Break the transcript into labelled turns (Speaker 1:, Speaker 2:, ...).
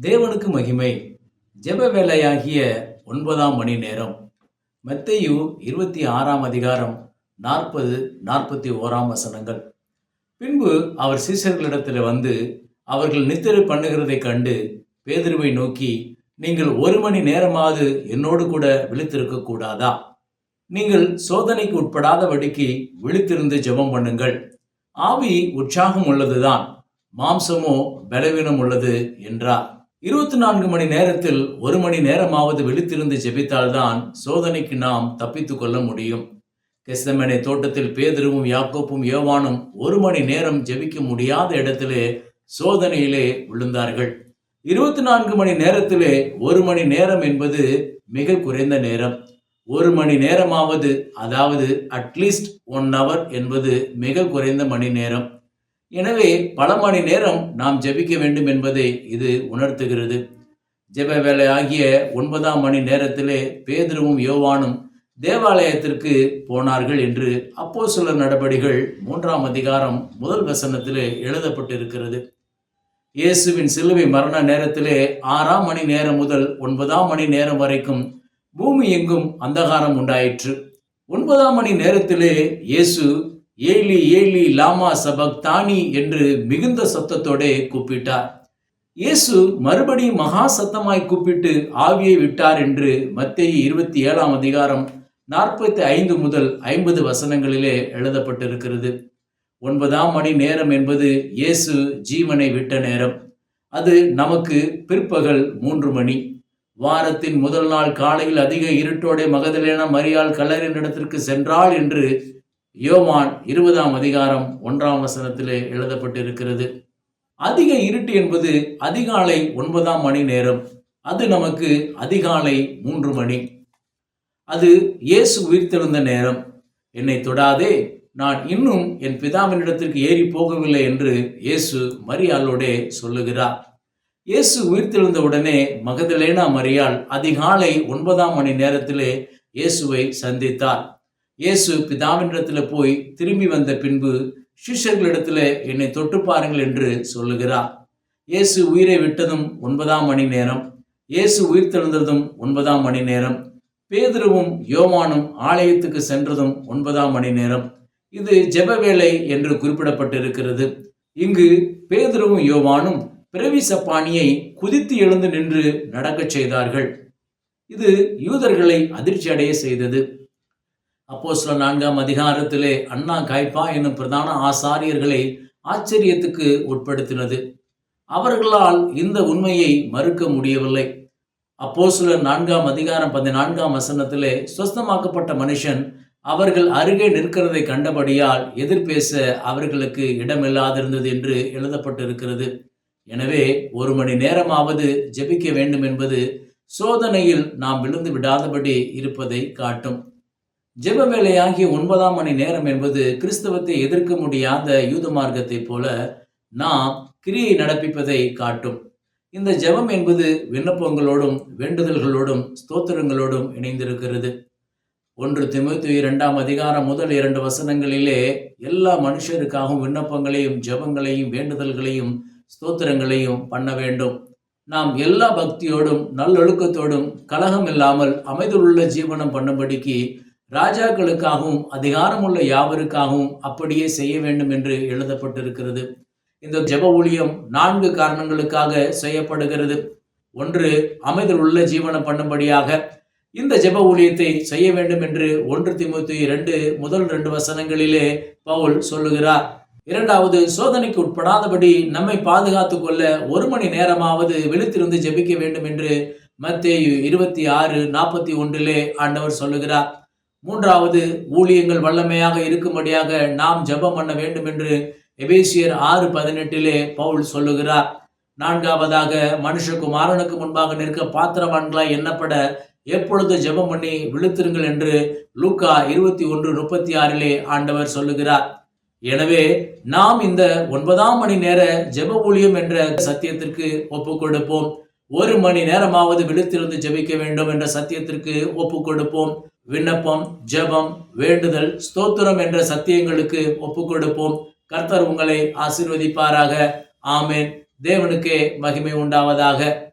Speaker 1: தேவனுக்கு மகிமை. ஜெப வேலையாகிய ஒன்பதாம் மணி நேரம். மெத்தையு இருபத்தி ஆறாம் அதிகாரம் நாற்பது நாற்பத்தி ஓராம் வசனங்கள். பின்பு அவர் சீசர்களிடத்தில் வந்து அவர்கள் நித்திரை பண்ணுகிறதை கண்டு பேதுருவை நோக்கி நீங்கள் ஒரு மணி நேரமாவது என்னோடு கூட விழித்திருக்க கூடாதா? நீங்கள் சோதனைக்கு உட்படாதபடிக்கு விழித்திருந்து ஜெபம் பண்ணுங்கள். ஆவி உற்சாகம் உள்ளதுதான் மாம்சமோ பலவீனம் உள்ளது என்றார். இருபத்தி நான்கு மணி நேரத்தில் ஒரு மணி நேரமாவது விழித்திருந்து ஜெபித்தால்தான் சோதனைக்கு நாம் தப்பித்து கொள்ள முடியும். கெஸ்தமனை தோட்டத்தில் பேதுருவும் யாக்கோப்பும் யோவானும் ஒரு மணி நேரம் ஜெபிக்க முடியாத இடத்திலே சோதனையிலே விழுந்தார்கள். இருபத்தி நான்கு மணி நேரத்திலே ஒரு மணி நேரம் என்பது மிக குறைந்த நேரம். ஒரு மணி நேரமாவது அதாவது அட்லீஸ்ட் ஒன் ஹவர் என்பது மிக குறைந்த மணி நேரம். எனவே பல மணி நேரம் நாம் ஜெபிக்க வேண்டும் என்பதை இது உணர்த்துகிறது. ஜெப வேலை ஆகிய ஒன்பதாம் மணி நேரத்திலே பேதுருவும் யோவானும் தேவாலயத்திற்கு போனார்கள் என்று அப்போ சில நடபடிகள் மூன்றாம் அதிகாரம் முதல் வசனத்திலே எழுதப்பட்டிருக்கிறது. இயேசுவின் சிலுவை மரண நேரத்திலே ஆறாம் மணி நேரம் முதல் ஒன்பதாம் மணி நேரம் வரைக்கும் பூமி எங்கும் அந்தகாரம் உண்டாயிற்று. ஒன்பதாம் மணி நேரத்திலே இயேசு ஏலி ஏலி லாமா சபக்தானி என்று மிகுந்த சத்தத்தோட கூப்பிட்டார். இயேசு மறுபடி மகா சத்தமாய் கூப்பிட்டு ஆவியை விட்டார் என்று மத்திய இருபத்தி ஏழாம் அதிகாரம் நாற்பத்தி ஐந்து முதல் ஐம்பது வசனங்களிலே எழுதப்பட்டிருக்கிறது. ஒன்பதாம் மணி நேரம் என்பது இயேசு ஜீவனை விட்ட நேரம். அது நமக்கு பிற்பகல் மூன்று மணி. வாரத்தின் முதல் நாள் காலையில் அதிக இருட்டோட மகதலேன மரியாள் கல்லறின் இடத்திற்கு சென்றாள் என்று யோவான் இருபதாம் அதிகாரம் ஒன்றாம் வசனத்திலே எழுதப்பட்டிருக்கிறது. அதிக இருட்டு என்பது அதிகாலை ஒன்பதாம் மணி நேரம். அது நமக்கு அதிகாலை மூன்று மணி. அது இயேசு உயிர்த்தெழுந்த நேரம். என்னை தொடாதே நான் இன்னும் என் பிதாவினிடத்திற்கு ஏறி போகவில்லை என்று இயேசு மரியாளோடே சொல்லுகிறார். இயேசு உயிர்த்தெழுந்த உடனே மகதலேனா மரியாள் அதிகாலை ஒன்பதாம் மணி நேரத்திலே இயேசுவை சந்தித்தார். இயேசு பிதாவினிடத்தில் போய் திரும்பி வந்த பின்பு சிஷ்யர்களிடத்தில் என்னை தொட்டு பாருங்கள் என்று சொல்லுகிறார். இயேசு உயிரை விட்டதும் ஒன்பதாம் மணி நேரம் இயேசு உயிர் தெழுந்ததும் ஒன்பதாம் மணி நேரம் பேதுருவும் யோவானும் ஆலயத்துக்கு சென்றதும் ஒன்பதாம் மணி நேரம். இது ஜெப வேலை என்று குறிப்பிடப்பட்டிருக்கிறது. இங்கு பேதுருவும் யோவானும் பிறவி சப்பானியை குதித்து எழுந்து நின்று நடக்கச் செய்தார்கள். இது யூதர்களை அதிர்ச்சி அடைய செய்தது. அப்போ சில நான்காம் அதிகாரத்திலே அண்ணா காய்பா என்னும் பிரதான ஆசாரியர்களை ஆச்சரியத்துக்கு உட்படுத்தினது. அவர்களால் இந்த உண்மையை மறுக்க முடியவில்லை. அப்போ சில நான்காம் அதிகாரம் பதினான்காம் வசனத்திலே சொஸ்தமாக்கப்பட்ட மனுஷன் அவர்கள் அருகே நிற்கிறதை கண்டபடியால் எதிர்பேச அவர்களுக்கு இடமில்லாதிருந்தது என்று எழுதப்பட்டிருக்கிறது. எனவே ஒரு மணி நேரமாவது ஜெபிக்க வேண்டும் என்பது சோதனையில் நாம் விழுந்து விடாதபடி இருப்பதை காட்டும். ஜெப வேலையாகிய ஒன்பதாம் மணி நேரம் என்பது கிறிஸ்தவத்தை எதிர்க்க முடியாத யூத மார்க்கத்தை போல நாம் கிரியை நடப்பிப்பதை காட்டும். இந்த ஜெபம் என்பது விண்ணப்பங்களோடும் வேண்டுதல்களோடும் ஸ்தோத்திரங்களோடும் இணைந்திருக்கிறது. ஒன்று திமுத்து இரண்டாம் அதிகாரம் முதல் இரண்டு வசனங்களிலே எல்லா மனுஷருக்காகவும் விண்ணப்பங்களையும் ஜெபங்களையும் வேண்டுதல்களையும் ஸ்தோத்திரங்களையும் பண்ண வேண்டும். நாம் எல்லா பக்தியோடும் நல்லொழுக்கத்தோடும் கலகம் இல்லாமல் அமைதியுள்ள ஜீவனம் பண்ணும்படிக்கு ராஜாக்களுக்காகவும் அதிகாரமுள்ள யாவருக்காகவும் அப்படியே செய்ய வேண்டும் என்று எழுதப்பட்டிருக்கிறது. இந்த ஜெப ஊழியம் நான்கு காரணங்களுக்காக செய்யப்படுகிறது. ஒன்று அமைதல் உள்ள ஜீவனம் பண்ணும்படியாக. இந்த ஜெப ஊழியத்தை செய்ய வேண்டும் என்று ஒன்று திமுத்தி இரண்டு முதல் ரெண்டு வசனங்களிலே பவுல் சொல்லுகிறார். இரண்டாவது சோதனைக்கு உட்படாதபடி நம்மை பாதுகாத்து கொள்ள ஒரு மணி நேரமாவது விழித்திருந்து ஜெபிக்க வேண்டும் என்று மத்தேயு இருபத்தி ஆறு நாற்பத்தி ஒன்றிலே ஆண்டவர் சொல்லுகிறார். மூன்றாவது ஊழியங்கள் வல்லமையாக இருக்கும்படியாக நாம் ஜெபம் பண்ண வேண்டும் என்று எபேசியர் ஆறு பதினெட்டிலே பவுல் சொல்லுகிறார். நான்காவதாக மனுஷகுமாரனுக்கு முன்பாக நிற்க பாத்திரவான்களாய் எண்ணப்பட எப்பொழுது ஜெபம் பண்ணி விழுத்திருங்கள் என்று லூக்கா இருபத்தி ஒன்று முப்பத்தி ஆறிலே ஆண்டவர் சொல்லுகிறார். எனவே நாம் இந்த ஒன்பதாம் மணி நேர ஜெப ஊழியம் என்ற சத்தியத்திற்கு ஒப்பு கொடுப்போம் ஒரு மணி நேரமாவது விழுத்திருந்து ஜெபிக்க வேண்டும் என்ற சத்தியத்திற்கு ஒப்பு கொடுப்போம் விண்ணப்பம் ஜெபம் வேண்டுதல் ஸ்தோத்திரம் என்ற சத்தியங்களுக்கு ஒப்பு கொடுப்போம் கர்த்தர் உங்களை ஆசிர்வதிப்பாராக. ஆமேன். தேவனுக்கே மகிமை உண்டாவதாக.